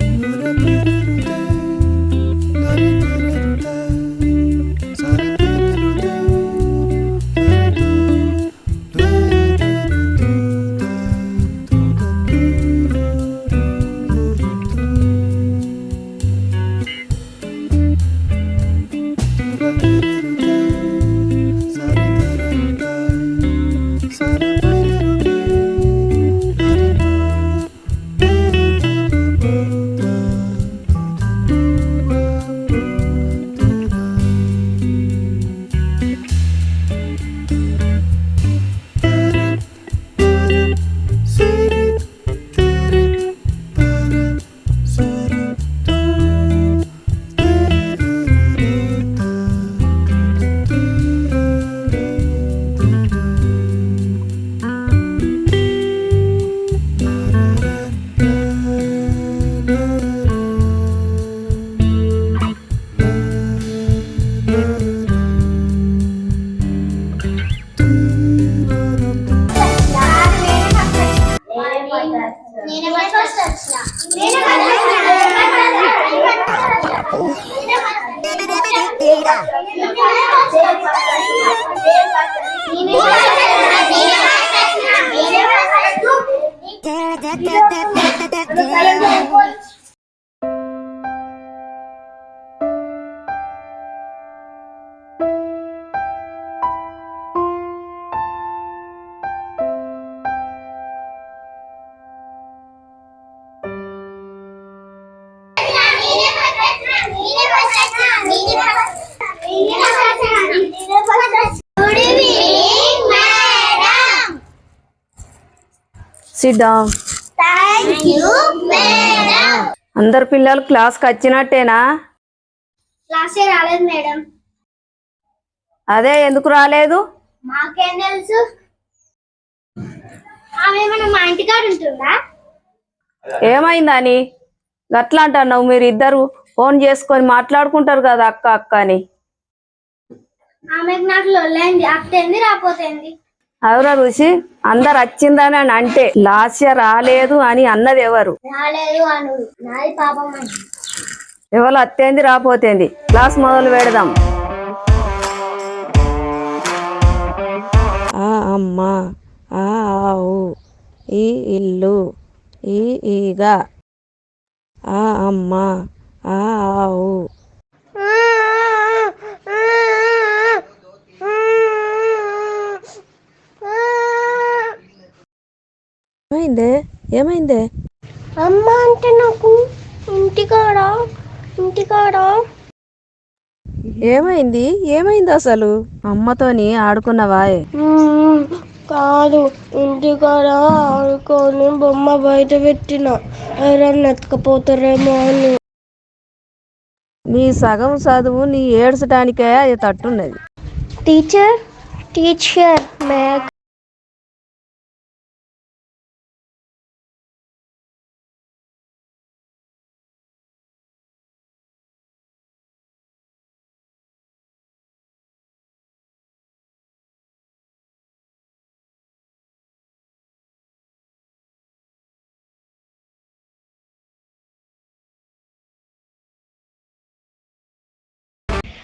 నేనే Yeah. SIT down అందరు పిల్లలు క్లాస్కి వచ్చినట్టేనా? క్లాసే రాలేదు మేడం అదే ఎందుకు రాలేదు? మాకేం తెలుసు? ఆమె ఏమన్నా మా ఇంటికాడ ఉంటుందా? ఏమైందని గట్లా అంటున్నావు మీరు ఇద్దరు. ఫోన్ చేసుకొని మాట్లాడుకుంటారు కదా అక్క అక్క అని. ఆమెకు నాకు లొల్లైంది. రాపోతేంది ఎవరా రుచి అందరు వచ్చిందని అని అంటే లాస్య రాలేదు అని అన్నది ఎవరు? ఎవరు అత్తేంది రాపోతేంది? క్లాస్ మొదలు పెడదాం. ఆ అమ్మ ఆ ఆవు ఈ ఇల్లు ఈ ఈగ. ఆ అమ్మ ఆ ఆవు ఏమైందే? ఏమైందే? అమ్మ అంటే నాకు ఇంటికాడ? ఇంటికాడ? ఏమైంది? ఏమైంది అసలు? అమ్మతోని ఆడుకున్నవాయే మ్మ్. కాదు ఇంటికాడ? ఆడుకొని బొమ్మ బయట పెట్టిన. ఎవరన్నా ఎత్తుకపోతారేమో అని. నీ సగం చదువు నీ ఏడ్చడానికే అది తట్టున్నది. టీచర్? టీచర్ మేక్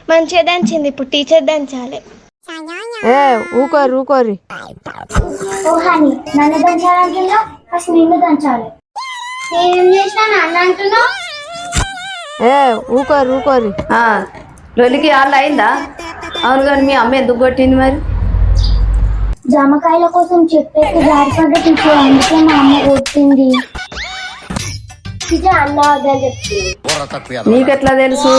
మంచిగా దంచింది. ఇప్పుడు టీచర్ దంచాలి. ఏ ఊకోరి ఊకోరి. ఓ హని నన్ను దంచాలంటున్నా ఫస్ట్ నిన్ను దంచాలి. నేనేం చేసినా నన్ను అంటున్నావు? ఏ ఊకోరి ఊకోరి. ఆ, లొలికి వాళ్ళు అయిందా? అవును కానీ మీ అమ్మ ఎందుకు కొట్టింది మరి? జామకాయల కోసం చెప్పేసి జారిపడ్డ టీచర్ అందుకే మా అమ్మ కొట్టింది. నీకెట్లా తెలుసు?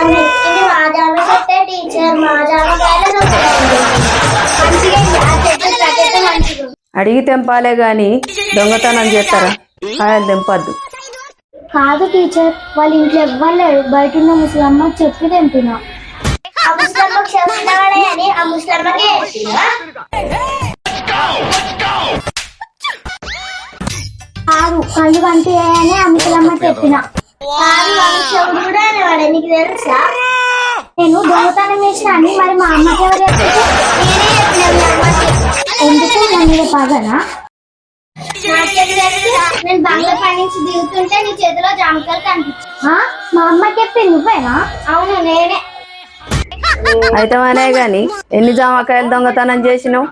ఆమె మా జామ చెట్టే టీచర్ మా జామకాయలు మంచిగా ఆ చెట్టు ప్రకృతి మంచిగా అడిగి తెంపాలే గాని దొంగతనం చేస్తారా? కాయలు తెంపద్దు. కాదు టీచర్ వాళ్ళ ఇంట్లో ఎవ్వరు లేరు. బయట ఉన్న ముసలమ్మ చెప్పి తెంపినా. ఆ ముసలమ్మ క్షమించవాడే అని ఆ ముసలమ్మకే కాదు కళ్ళు కంటియాయని ఆ ముసలమ్మ చెప్పిన. కూడా అనేవాడే నీకు తెలుసా? నేను దొంగతనం చేసిన అని మరి మా అమ్మకి ఎవరు చెప్పారు? నేనే చెప్పిన మీ అమ్మకి. ఎందుకు? నా మీద పగనా? నాకేం తెలుసు? నేను బంగ్లా నుంచి దిగుతుంటే నీ చేతిలో జామకాయలు కనిపించు మా అమ్మకి చెప్పి నువ్వేనా? అవును నేనే. అయితే అనే గాని ఎన్ని జామకాయలు దొంగతనం చేసినావు?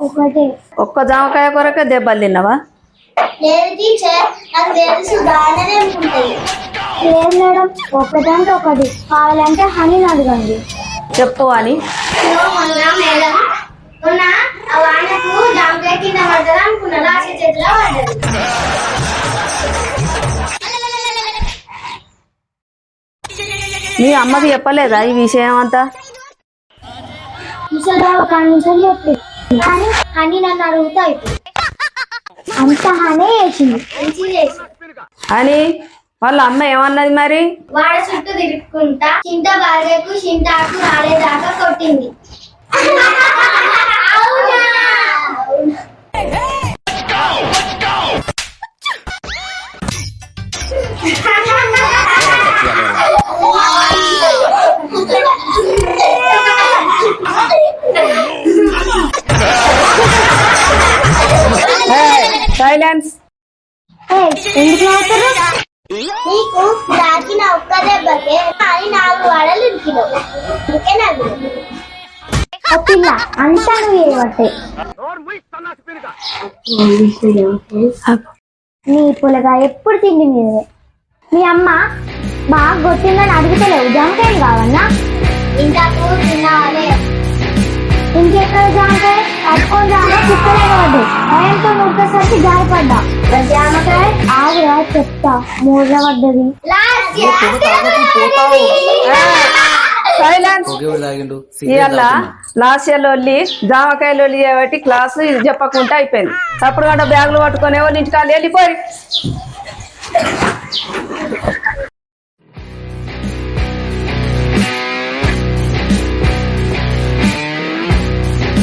ఒకటే. ఒక్క జామకాయ కొరకే దెబ్బలు తిన్నావా? లేదు టీచర్ నాకు తెలుసు బాగానే అనుకుంటాయి లేదు మేడం ఒకటంటే ఒకటి. కావాలంటే హనీ అడగండి. చెప్పు అని మొన్న మేడం మొన్న ఆ వానకు జామకాయ కింద పడ్డది అనుకున్నా లాస్ట్ చేతిలో పడ్డది. మీ అమ్మకి చెప్పలేదా ఈ విషయం అంతా? చెప్పి. కానీ హనీ నన్ను అడుగుతా ఇప్పుడు. అంత హనే చేసింది అని వాళ్ళ అమ్మ ఏమన్నది మరి? వాడ చుట్టూ తిరుక్కుంటా చింత బాగేకు చింతాకు రాలేదాకా కొట్టింది. సైలెన్స్ ఏయ్, ఎందుకు నవ్వుతారు నీకు తాకిన ఒక్క దెబ్బకే అని నాలుగు వాడలు ఇరికినావు అందుకే నవ్వు పిల్ల అంతా నువ్వు ఏవట్టే నీ పులగా ఎప్పుడు తిండి మీదే మీ అమ్మ బాగా కొట్టిందని అడుగుతలేవు జామకాయలు కావన్నా తిన్నావాలే ఇంకెక్కడ జామకాయ పట్టుకొని జామకాయ భయంతో జారిపడ్డా జామకాయ ఆగురా చెప్తా. మూడ్ర పడ్డది. సైలెన్స్. ఇవాళ లాస్ట్ ఇయర్ లొల్లి జామకాయ లొల్లి కాబట్టి క్లాసు ఇది చెప్పకుండా అయిపోయింది. అప్పుడు గంట బ్యాగులు పట్టుకొని వాళ్ళు ఇంటికాళ్ళు వెళ్ళిపోయి.